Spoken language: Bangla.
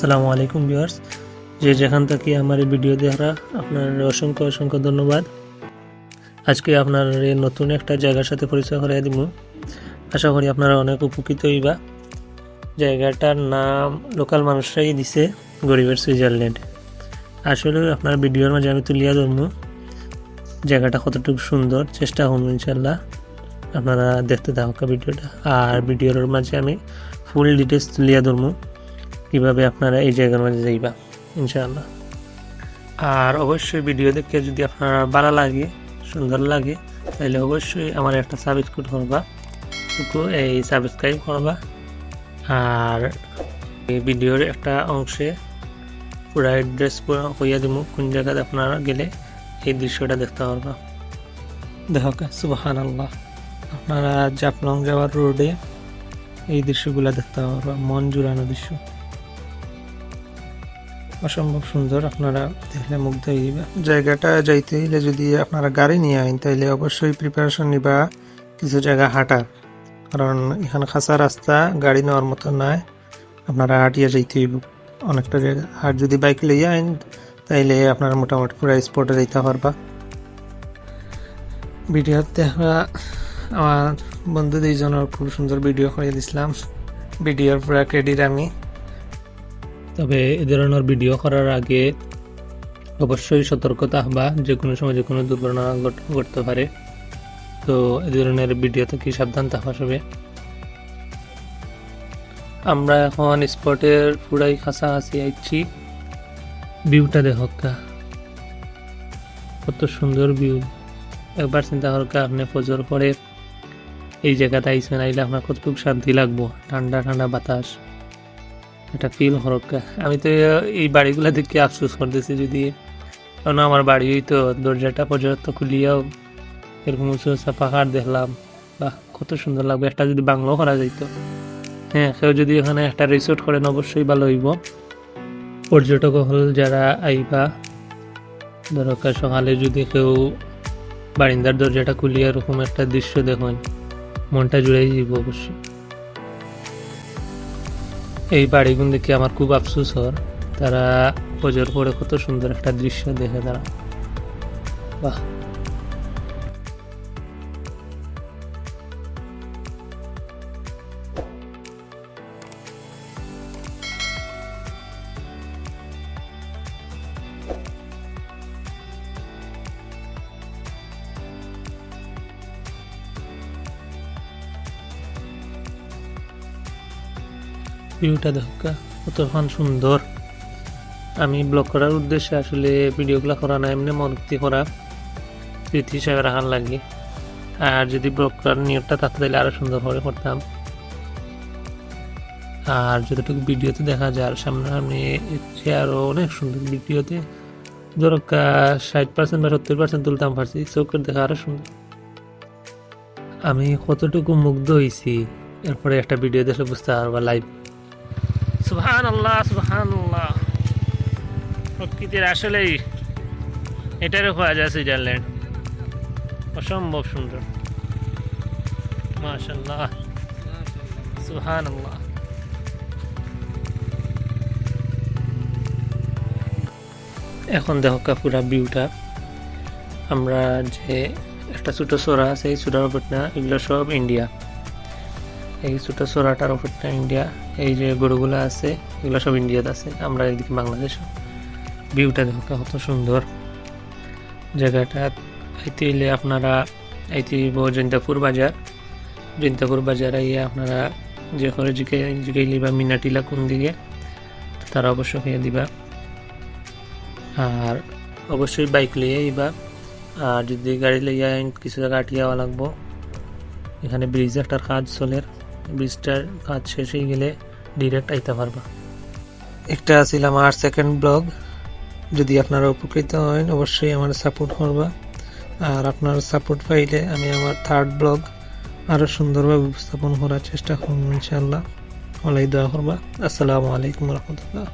আসসালামু আলাইকুম ভিউয়ার্স। যে যেখান থেকে আমার এই ভিডিও দেখা আপনার অসংখ্য অসংখ্য ধন্যবাদ। আজকে আপনার এই নতুন একটা জায়গার সাথে পরিচয় করিয়ে দিব। আশা করি আপনারা অনেক উপকৃত হইবা। জায়গাটার নাম লোকাল মানুষরাই দিছে, গরিবের সুইজারল্যান্ড। আসলে আপনার ভিডিওর মাঝে আমি তুলিয়া ধরবো জায়গাটা কতটুকু সুন্দর, চেষ্টা করব ইনশাল্লাহ আপনারা দেখতে থাকা ভিডিওটা। আর ভিডিওর মাঝে আমি ফুল ডিটেলস তুলিয়া ধরবো কীভাবে আপনারা এই জায়গার মাঝে যাইবা, ইনশাআল্লাহ। আর অবশ্যই ভিডিও দেখে যদি আপনার ভালো লাগে, সুন্দর লাগে, তাহলে অবশ্যই আমার একটা সাবস্ক্রাইব করবা। তো এই সাবস্ক্রাইব করবা। আর এই ভিডিওর একটা অংশে পুরো অ্যাড্রেস হইয়া দিব, কোন জায়গাতে আপনারা গেলে এই দৃশ্যটা দেখতে পারবা। দেখো সুবাহান আল্লাহ আপনারা জাফলং যাওয়ার রোডে এই দৃশ্যগুলো দেখতে পারবা, মন জুড়ানো দৃশ্য। অসম্ভব সুন্দর আপনারা দেখলে মুগ্ধ যাবে জায়গাটা যাইতে হইলে যদি আপনারা গাড়ি নিয়ে আইন, তাইলে অবশ্যই প্রিপারেশন নিবা কিছু জায়গা হাঁটার। কারণ এখানে খাসা রাস্তা, গাড়ি নেওয়ার মতো নাই, আপনারা হাঁটিয়ে যাইতে হইব। অনেকটা জায়গা। আর যদি বাইক লইয়া আইন, তাইলে আপনারা মোটামুটি পুরো স্পটে যাইতে পারবা। ভিডিও দেখা আমার বন্ধু দুইজনের খুব সুন্দর ভিডিও করে দিছিলাম। ভিডিওর পুরা ক্রেডিট আমি। তবে এ ধরনের ভিডিও করার আগে অবশ্যই সতর্কতা হবা যে কোনো সময় যে কোনো দুর্ঘটনা ঘট- ঘটতে পারে। তো এ ধরনের ভিডিও থেকে সাবধান থাকা হবে। আমরা এখন স্পটের পুরাই কাছাকাছি আইছি। ভিউটা দেখা কত সুন্দর ভিউ। একবার চিন্তা করকা আপনি ফজর পরে এই জায়গাতে আইসেন আইলে আপনার কতটুকু শান্তি লাগবো। ঠান্ডা ঠান্ডা বাতাস। এটা ফিল হরক্কা আমি তো এই বাড়িগুলো দেখে আফসোস করতেছি যদি কারণ আমার বাড়ি তো দরজাটা পর্যন্ত খুলিয়াও এরকম উঁচু উঁচা পাহাড় দেখলাম। বাহ, কত সুন্দর লাগবে। একটা যদি বাংলো করা যাইতো। হ্যাঁ কেউ যদি এখানে একটা রিসোর্ট করেন অবশ্যই ভালো হইব। পর্যটক হল যারা আইবা দরকার সকালে যদি কেউ বারিন্দার দরজাটা খুলিয়া এরকম একটা দৃশ্য দেখুন, মনটা জুড়ে যাব অবশ্যই। এই বাড়িগুন দেখে আমার খুব আফসোস হওয়ার। তারা বজর পরে কত সুন্দর একটা দৃশ্য দেখে তারা। বাহ। ভিউটা দেখা কতক্ষণ সুন্দর। আমি ব্লগ করার উদ্দেশ্যে আসলে ভিডিওগুলো করা না, এমনি মনোক্তি করা। স্মৃতি হিসাবে রাখার লাগে। আর যদি ব্লগ করার নিয়মটা থাকতে তাহলে আরও সুন্দর করে করতাম। আর যতটুকু ভিডিওতে দেখা যায় আর সামনে আমি ইচ্ছে আরও অনেক সুন্দর ভিডিওতে। ধরো ষাট পার্সেন্ট বা সত্তর পার্সেন্ট তুলতাম পারছি, চোখের দেখা আরও সুন্দর। আমি কতটুকু মুগ্ধ হয়েছি এরপরে একটা ভিডিও দেখলে বুঝতে পারবা লাইভ সুবহান আল্লাহ সুবহান আল্লাহ প্রকৃতির আসলেই এটারও হওয়া যায় সুইজারল্যান্ড অসম্ভব সুন্দর। মাশাল্লাহ সুবহান আল্লাহ এখন দেখো পুরা ভিউটা আমরা যে একটা ছোটো সোরা আছে, এই ছোটার উপর না, এগুলো সব ইন্ডিয়া এই ছোটো সোরাটার উপরটা ইন্ডিয়া এই যে গরুগুলো আছে, এগুলো সব ইন্ডিয়াতে আছে, আমরা এদিকে বাংলাদেশ ভিউটা দেখো কত সুন্দর। জায়গাটা, আইতে হইলে আপনারা আইতে জৈন্তাপুর বাজার। জৈন্তাপুর বাজার আইয়ে আপনারা যে করে জিকে জিকাইলি বা মিনাটিলা কোন দিকে, তারা অবশ্য খেয়ে দিবা। আর অবশ্যই বাইক লিয়ে আইবা। আর যদি গাড়ি লইয়া কিছু জায়গা আটিয়ে যাওয়া লাগবো। এখানে ব্রিজ একটার কাজ চলের। ব্রিজটার কাজ শেষ হয়ে গেলে ডিরেক্ট আইতে পারবা। একটা ছিল আমার সেকেন্ড ব্লগ যদি আপনারা উপকৃত হন, অবশ্যই আমার সাপোর্ট করবা। আর আপনার সাপোর্ট পাইলে আমি আমার থার্ড ব্লগ আরও সুন্দরভাবে উপস্থাপন করার চেষ্টা করব ইনশাআল্লাহ। অলাই দোয়া করবা আসসালামু আলাইকুম রহমতুল্লাহ।